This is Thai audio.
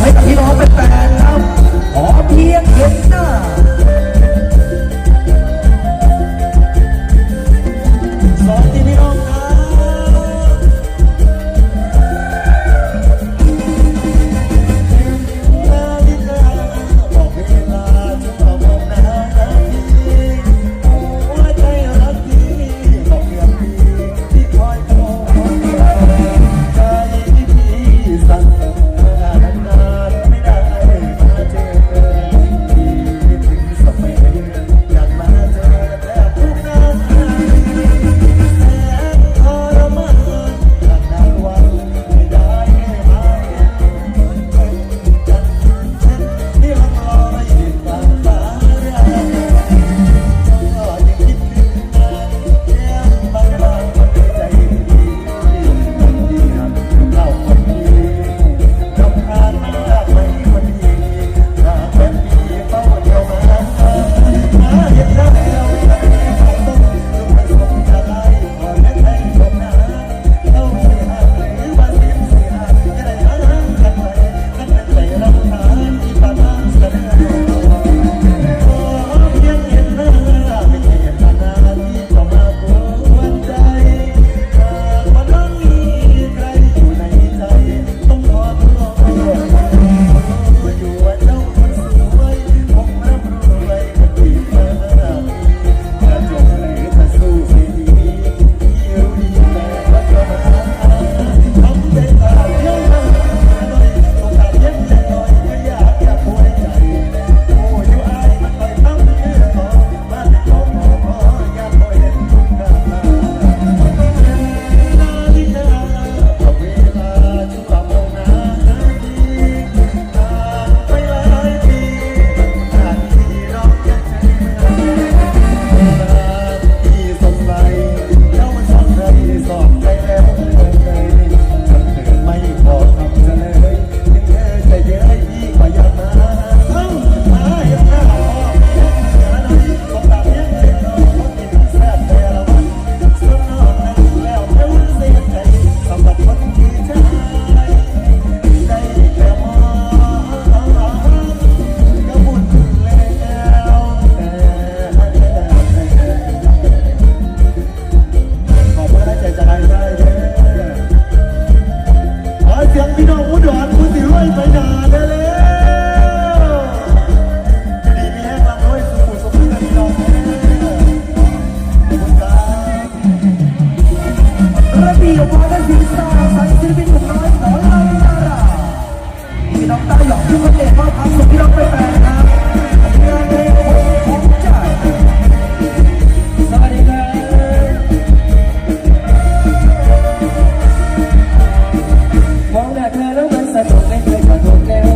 ไม่ให้พี่น้องเป็นแฟนครับขอเพียงเห็นหน้า now.